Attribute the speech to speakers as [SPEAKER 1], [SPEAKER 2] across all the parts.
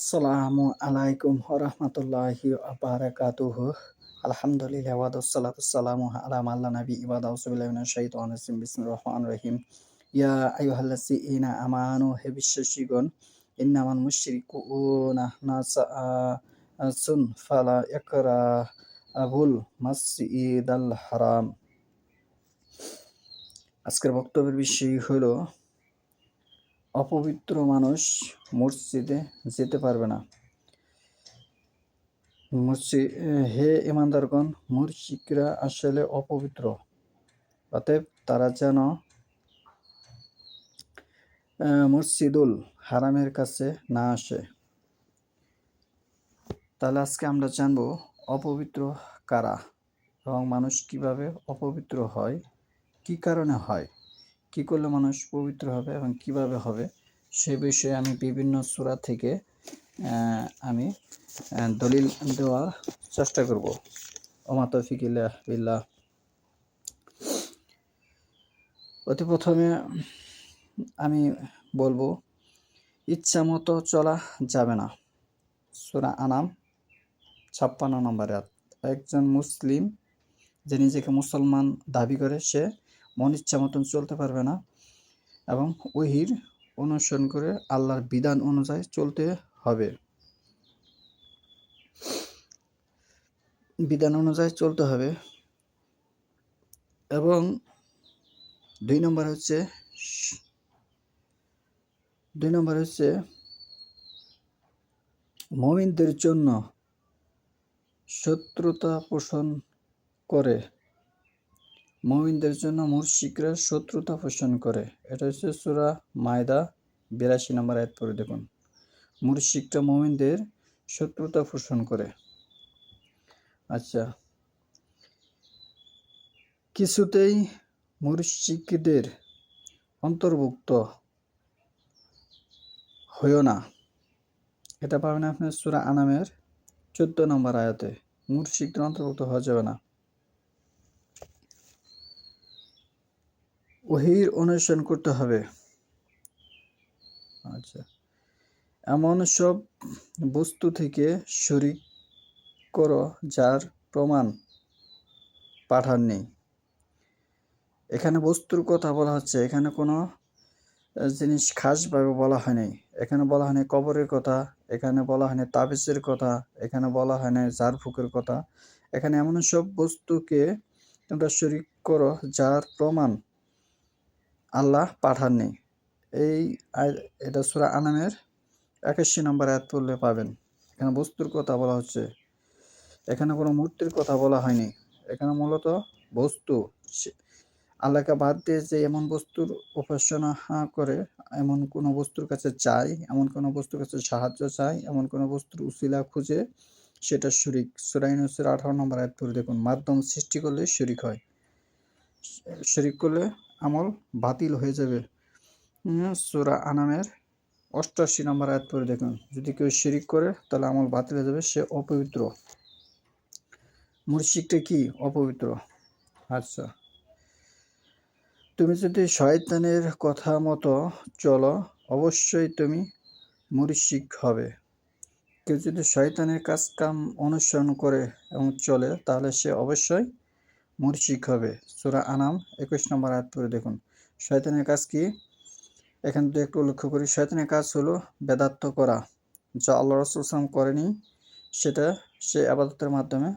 [SPEAKER 1] আসসালামু আলাইকুম রহমতুল্লাহি বারাকাতুহ আলহামদুলিল্লাহ ওয়াদাসসালাতু আলা মাল্লা নবী ইবাদ। আউযুবিল্লাহি মিনাশ শাইতানির রাজিম। বিসমির রহমানির রহিম। ইয়া আইয়ুহাল্লাযীনা আমানু, হে বিশ্বাসীগণ, ইন্নামাল মুশরিকুনা নাসাআসুন ফালা ইয়াকরাবুল মাসজিদাল হারাম। আজকের বক্তব্যের বিষয় হলো অপবিত্র মানুষ মসজিদে যেতে পারবে না। মসজিদ হে ইমানদারগণ মুর্শিকরা আসলে অপবিত্র। অতএব তারা যেন মসজিদুল হারামের কাছে না আসে। তাহলে আজকে আমরা জানব অপবিত্র কারা এবং মানুষ কীভাবে অপবিত্র হয়, কি কারণে হয়? কি করলে মানুষ পবিত্র হবে এবং কীভাবে হবে, সে বিষয়ে আমি বিভিন্ন সূরা থেকে আমি দলিল দেওয়ার চেষ্টা করব। ওমা বিল্লাহ। অতি প্রথমে আমি বলব, ইচ্ছা মতো চলা যাবে না। সুরা আনাম, ছাপ্পান্ন নম্বরে একজন মুসলিম যে নিজেকে মুসলমান দাবি করে, সে মন ইচ্ছা মতন চলতে পারবে না এবং ওহির অনুসরণ করে আল্লাহর বিধান অনুযায়ী চলতে হবে। বিধান অনুযায়ী চলতে হবে। এবং দুই নম্বর হচ্ছে দুই নম্বর হচ্ছে মমিনদের জন্য শত্রুতা পোষণ করে। মমিনদের জন্য মুর্শিকরা শত্রুতা পোষণ করে। এটা হচ্ছে সুরা মায়দা, বিরাশি নম্বর আয়াত পরে দেখুন। মুর্শিকরা মমিনদের শত্রুতা পোষণ করে। আচ্ছা। কিছুতেই মুর্শিকদের অন্তর্ভুক্ত হইও না। এটা পাবেন আপনার সুরা আনামের চোদ্দ নম্বর আয়াতে। মুর্শিকদের অন্তর্ভুক্ত হওয়া যাবে না। ওহির অনুসরণ করতে হবে। আচ্ছা। এমন সব বস্তু থেকে শরিক করো যার প্রমাণ পাঠান নেই। এখানে বস্তুর কথা বলা হচ্ছে, এখানে কোনো জিনিস খাসভাবে বলা হয়নি এখানে বলা হয়নি কবরের কথা, এখানে বলা হয়নি তাবিজের কথা, এখানে বলা হয়নি ঝাড়ফুকের কথা। এখানে এমন সব বস্তুকে তোমরা শরিক করো যার প্রমাণ আল্লাহ পাঠাননি। এই এটা সুরা আনামের একাশি নম্বর আয়াত পড়লে পাবেন। এখানে বস্তুর কথা বলা হচ্ছে। এখানে কোনো মূর্তির কথা বলা হয়নি। এখানে মূলত বস্তু। আল্লাহকে বাদ দিয়ে যে এমন বস্তুর উপাসনা করে, এমন কোনো বস্তুর কাছে চাই, এমন কোনো বস্তুর কাছে সাহায্য চাই, এমন কোনো বস্তুর উসিলা খুঁজে, সেটা শরিক। সুরাইনুসের আঠারো নম্বর আয়াত পড়ে দেখুন। মাধ্যম সৃষ্টি করলে শরিক হয়। শরিক করলে আমল বাতিল হয়ে যাবে। সুরা আনামের অষ্টাশি নম্বর আয়াত পরে দেখুন। যদি কেউ শিরিক করে, তাহলে আমল বাতিল হয়ে যাবে, সে অপবিত্র। মুর্শিকটা কি? অপবিত্র। আচ্ছা। তুমি যদি শয়তানের কথা মতো চলো, অবশ্যই তুমি মুর্শিক হবে। কেউ যদি শয়তানের কাজ কাম অনুসরণ করে এবং চলে, তাহলে সে অবশ্যই মুর্শিক হবে। সুরা আনাম একুশ নম্বর আয়াত পরে দেখুন। শয়তানের কাজ কি? এখান থেকে একটু লক্ষ্য করি, শয়তানের কাজ হলো বেদাত্ত করা। যা আল্লাহ রসুলাম করেনি, সেটা সে আবাদতের মাধ্যমে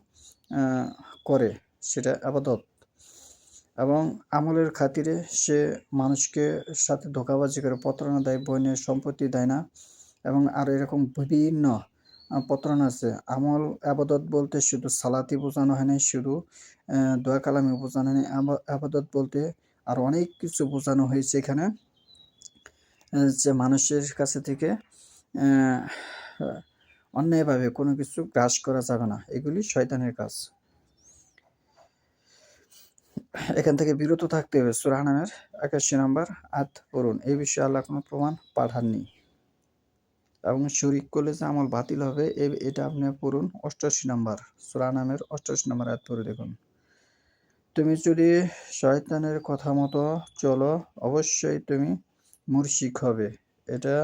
[SPEAKER 1] করে। সেটা আবাদত। এবং আমলের খাতিরে সে মানুষকে সাথে ধোকাবাজি করে, প্রতারণা দেয় বইনের সম্পত্তি দেয় না। এবং আর এরকম বিভিন্ন প্রতারণা আছে। আমল, আবাদত বলতে শুধু সালাতি বোঝানো হয় না শুধু দোয়া কালামে বোঝানো হয় আবাদত বলতে আর অনেক কিছু বোঝানো হয়েছে এখানে। যে মানুষের কাছে থেকে অন্যায়ভাবে কোনো কিছু গ্রাস করা যাবে না। এগুলি শয়তানের কাজ। এখান থেকে বিরত থাকতে হবে। সুরাহানামের একাশি নাম্বার আত পড়ুন। এই বিষয়ে আল্লাহ কোনো প্রমাণ পাঠাননি। এবং শরিক করলে যে আমল বাতিল হবে এটা আপনি পড়ুন অষ্টাশি নাম্বার, সুরা নামের অষ্টাশি নাম্বার আয়াত পড়ে দেখুন। তুমি যদি শয়তানের কথা মতো চলো, অবশ্যই তুমি মুর্শিক হবে। এটা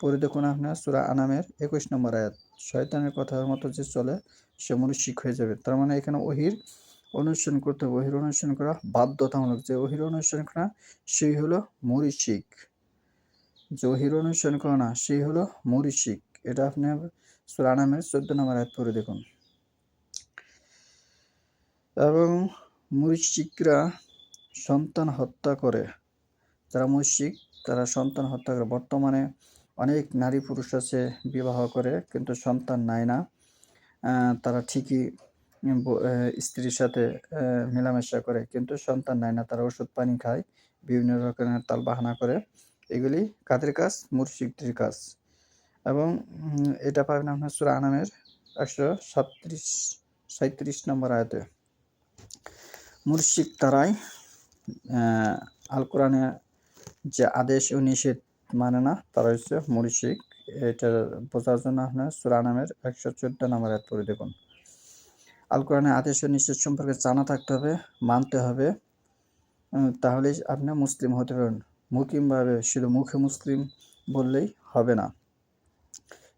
[SPEAKER 1] পড়ে দেখুন আপনার সুরা আনামের একুশ নম্বর আয়াত। শয়তানের কথার মতো যে চলে, সে মনুষ্যিক হয়ে যাবে। তার মানে এখানে ওহির অনুসরণ করতে হবে। ওহির অনুসরণ করা বাধ্যতামূলক। যে ওহির অনুসরণ করা, সেই হলো মরিশিক। যে ওহির অনুসরণ করে না সেই হলো মরিশিক। এটা আপনি সুরা আনামের চোদ্দ নম্বর আয়াত পড়ে দেখুন। এবং মুশিকরা সন্তান হত্যা করে। যারা মুশিক তারা সন্তান হত্যা করে। বর্তমানে অনেক নারী পুরুষ আছে বিবাহ করে, কিন্তু সন্তান নেয় না। তারা ঠিকই স্ত্রীর সাথে মেলামেশা করে, কিন্তু সন্তান নেয় না। তারা ওষুধ পানি খায়, বিভিন্ন রকমের তাল বাহানা করে। এগুলি কাদের কাজ? মুর্শিকদের কাজ। এবং এটা পাবেন আপনার সুরা আনামের একশো সাতত্রিশ সাঁত্রিশ নম্বর আয়তে। মুর্শিক তারাই আল কোরআনে যে আদেশ ও নিষেধ মানে না, তারা হচ্ছে মুর্শিক এটা বোঝার জন্য আপনার সুরা নামের একশো চোদ্দ নম্বর আয়াত পড়ে দেখুন। আল কোরআনের আদেশ ও নিষেধ সম্পর্কে জানা থাকতে হবে, মানতে হবে। তাহলেই আপনি মুসলিম হতে মুকিমভাবে শুধু মুখে মুসলিম বললেই হবে না।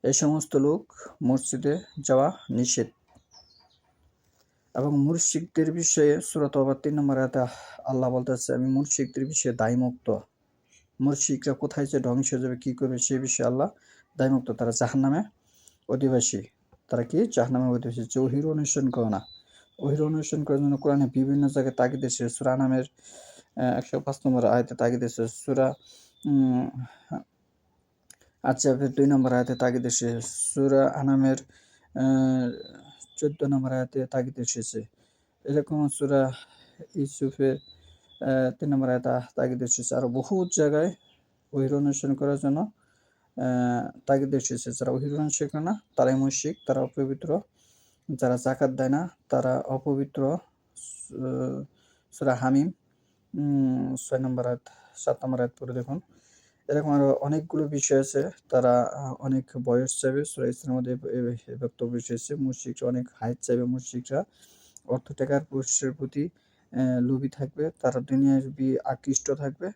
[SPEAKER 1] এই সমস্ত লোক মসজিদে যাওয়া নিষেধ। এবং মুর্শিকদের বিষয়ে সুরত আবার তিন নম্বর আয়াতে আল্লাহ বলতেছে, আমি মুর্শিকদের বিষয়ে দায়মুক্ত। মুর্শিকরা কোথায় যে ধ্বংস যাবে, কি করবে, সে বিষয়ে আল্লাহ দায়মুক্ত। তারা জাহান্নামে অধিবাসী। তারা কি? জাহান্নামে অধিবাসী। যে ওহির অনুসরণ করে না। ওহির অনুসরণ করার জন্য কোরআনে বিভিন্ন জায়গায় তাগিদ এসেছে সুরা নামের একশো পাঁচ নম্বর আয়তে তাগিদ এসেছে সুরা আচ্ছা দুই নম্বর আয়াতে তাগিদ এসেছে সুরা আনামের চোদ্দ নম্বর আয়াতে তাগিদ এসেছে এরকম সুরা ইউসুফের তিন নম্বর আয়াতে তাগিদ এসেছে আরও বহু জায়গায় ওহির অনুসরণ করার জন্য তাগিদ এসেছে যারা ওহির অনুসরণ করে না তারাই মুশিক তারা অপবিত্র যারা জাকাত দেয় না তারা অপবিত্র সুরা হামিম ছয় নম্বর আয়াত, সাত নম্বর আয়াত পরে দেখুন। এরকম আরও অনেকগুলো বিষয় আছে। তারা অনেক বয়স চাইবে, সুরা ইসলামের মধ্যে বক্তব্য এসেছে মুশরিকরা অনেক হাইট চাইবে মুশরিকরা। অর্থ টাকার পুরুষের প্রতি লোভী থাকবে। তারা দুনিয়ার বি- আকৃষ্ট থাকবে।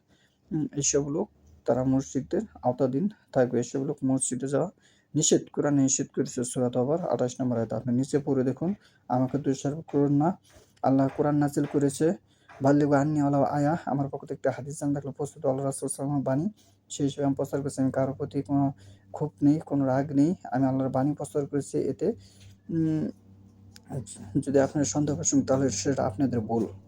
[SPEAKER 1] এইসব লোক, তারা মসজিদদের আওতাধীন থাকবে। এসব লোক মসজিদে যাওয়া নিষেধ কোরআন নিষেধ করেছে সুরাত আবার আঠাশ নম্বর আয়াত। আপনি নিচে পড়ে দেখুন। আমাকে দোষারোপ করুন না। আল্লাহ কোরআন নাজিল করেছে। বাল্লিগু আন্নি আল্লাহ আয়া, আমার পক্ষ থেকে একটা হাদিস জান থাকলে। প্রস্তুত আল্লাহ রাসুল সাল্লামের বাণী। সেই হিসেবে আমি প্রচার করেছি, আমি কারোর প্রতি কোনো ক্ষোভ নেই, কোনো রাগ নেই। আমি আল্লাহর বাণী প্রচার করেছি এতে। যদি আপনার সন্দেহ প্রসঙ্গ তাহলে সেটা আপনাদের ভুল।